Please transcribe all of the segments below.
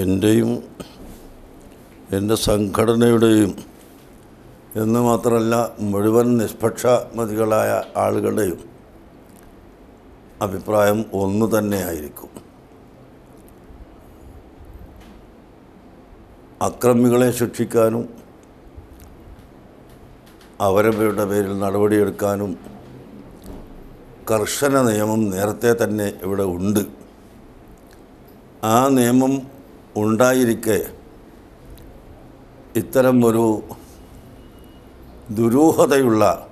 എന്റെയും എന്റെ സംഘടനയുടെയും എന്ന് മാത്രമല്ല മുഴുവൻ നിഷ്പക്ഷമതികളായ ആളുകളുടെയും അഭിപ്രായം ഒന്ന് തന്നെയായിരിക്കും. അക്രമികളെ ശിക്ഷിക്കാനും അവരവരുടെ പേരിൽ നടപടിയെടുക്കാനും കർശന നിയമം നേരത്തെ തന്നെ ഇവിടെ ഉണ്ട്. ആ നിയമം ഉണ്ടായിരിക്കെ. ഇത്തരം ഒരു ദുരൂഹതയുള്ള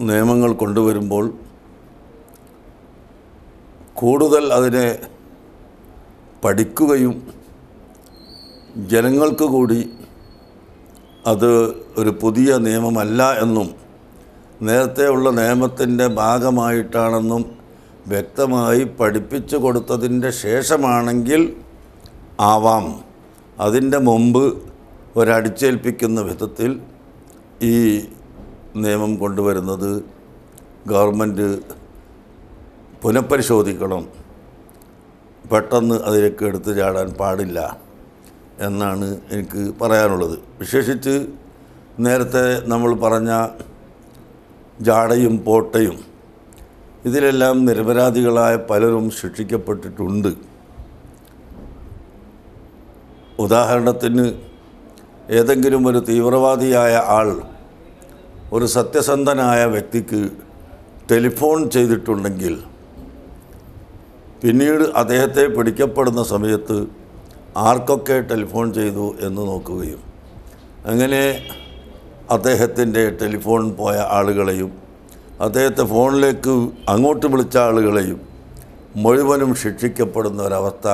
നിയമങ്ങൾ കൊണ്ടുവരുമ്പോൾ കൂടുതൽ അതിനെ പഠിക്കുകയും ജനങ്ങൾക്ക് കൂടി അത് ഒരു പുതിയ നിയമമല്ല എന്നും നേരത്തെ ഉള്ള നിയമത്തിന്റെ ഭാഗമായിട്ടാണെന്നും വ്യക്തമായി പഠിപ്പിച്ചു കൊടുത്തതിന്റെ ശേഷമാണെങ്കിൽ ആവാം. അതിന്റെ മുമ്പ് ഒരടിച്ചേൽപ്പിക്കുന്ന വിധത്തിൽ ഈ നിയമം കൊണ്ടുവരുന്നത് ഗവൺമെന്റ് പുനഃപരിശോധിക്കണം. പെട്ടെന്ന് അതിലേക്ക് എടുത്തു ചാടാൻ പാടില്ല എന്നാണ് എനിക്ക് പറയാനുള്ളത്. വിശേഷിച്ച് നേരത്തെ നമ്മൾ പറഞ്ഞ ജാടയും പോട്ടയും ഇതിലെല്ലാം നിരപരാധികളായ പലരും ശിക്ഷിക്കപ്പെട്ടിട്ടുണ്ട്. ഉദാഹരണത്തിന് ഏതെങ്കിലും ഒരു തീവ്രവാദിയായ ആൾ ഒരു സത്യസന്ധനായ വ്യക്തിക്ക് ടെലിഫോൺ ചെയ്തിട്ടുണ്ടെങ്കിൽ പിന്നീട് അദ്ദേഹത്തെ പിടിക്കപ്പെടുന്ന സമയത്ത് ആർക്കൊക്കെ ടെലിഫോൺ ചെയ്തു എന്ന് നോക്കുകയും അങ്ങനെ അദ്ദേഹത്തിന്റെ ടെലിഫോൺ പോയ ആളുകളെയും അദ്ദേഹത്തെ ഫോണിലേക്ക് അങ്ങോട്ട് വിളിച്ച ആളുകളെയും മുഴുവനും ശിക്ഷിക്കപ്പെടുന്ന ഒരവസ്ഥ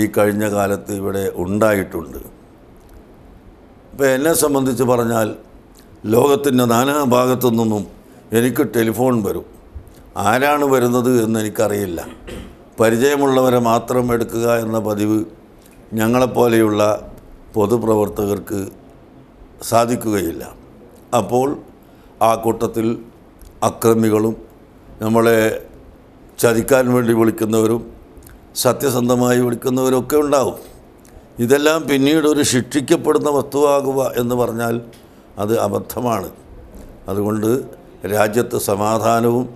ഈ കഴിഞ്ഞ കാലത്ത് ഇവിടെ ഉണ്ടായിട്ടുണ്ട്. ഇപ്പോൾ എന്നെ സംബന്ധിച്ച് പറഞ്ഞാൽ ലോകത്തിന്റെ നാനാഭാഗത്തു നിന്നും എനിക്ക് ടെലിഫോൺ വരും. ആരാണ് വരുന്നത് എന്നെനിക്കറിയില്ല പരിചയമുള്ളവരെ മാത്രം എടുക്കുക എന്ന പതിവ് ഞങ്ങളെപ്പോലെയുള്ള പൊതുപ്രവർത്തകർക്ക് സാധിക്കുകയില്ല. അപ്പോൾ ആ കൂട്ടത്തിൽ അക്രമികളും നമ്മളെ ചതിക്കാൻ വേണ്ടി വിളിക്കുന്നവരും സത്യസന്ധമായി വിളിക്കുന്നവരൊക്കെ ഉണ്ടാവും. ഇതെല്ലാം പിന്നീട് ഒരു ശിക്ഷിക്കപ്പെടുന്ന വസ്തുവാകുക എന്ന് പറഞ്ഞാൽ അത് അബദ്ധമാണ്. അതുകൊണ്ട് രാജ്യത്ത് സമാധാനവും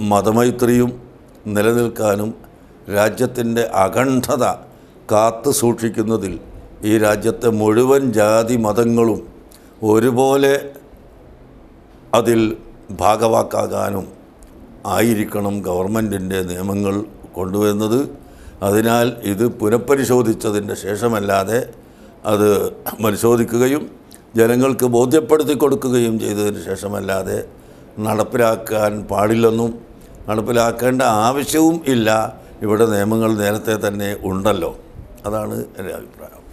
മതമൈത്രിയും നിലനിൽക്കാനും രാജ്യത്തിന്റെ അഖണ്ഡത കാത്തു സൂക്ഷിക്കുന്നതിൽ ഈ രാജ്യത്തെ മുഴുവൻ ജാതി മതങ്ങളും ഒരുപോലെ അതിൽ ഭാഗവാക്കാകാനും ആയിരിക്കണം ഗവൺമെന്റിന്റെ നിയമങ്ങൾ കൊണ്ടുവരുന്നത്. അതിനാൽ ഇത് പുനഃപരിശോധിച്ചതിന്റെ ശേഷമല്ലാതെ അത് പരിശോധിക്കുകയും ജനങ്ങൾക്ക് ബോധ്യപ്പെടുത്തി കൊടുക്കുകയും ചെയ്തതിന് ശേഷമല്ലാതെ നടപ്പിലാക്കാൻ പാടില്ലെന്നും നടപ്പിലാക്കേണ്ട ആവശ്യവും ഇല്ല. ഇവിടെ നിയമങ്ങൾ നേരത്തെ തന്നെ ഉണ്ടല്ലോ. അതാണ് എന്റെ അഭിപ്രായം.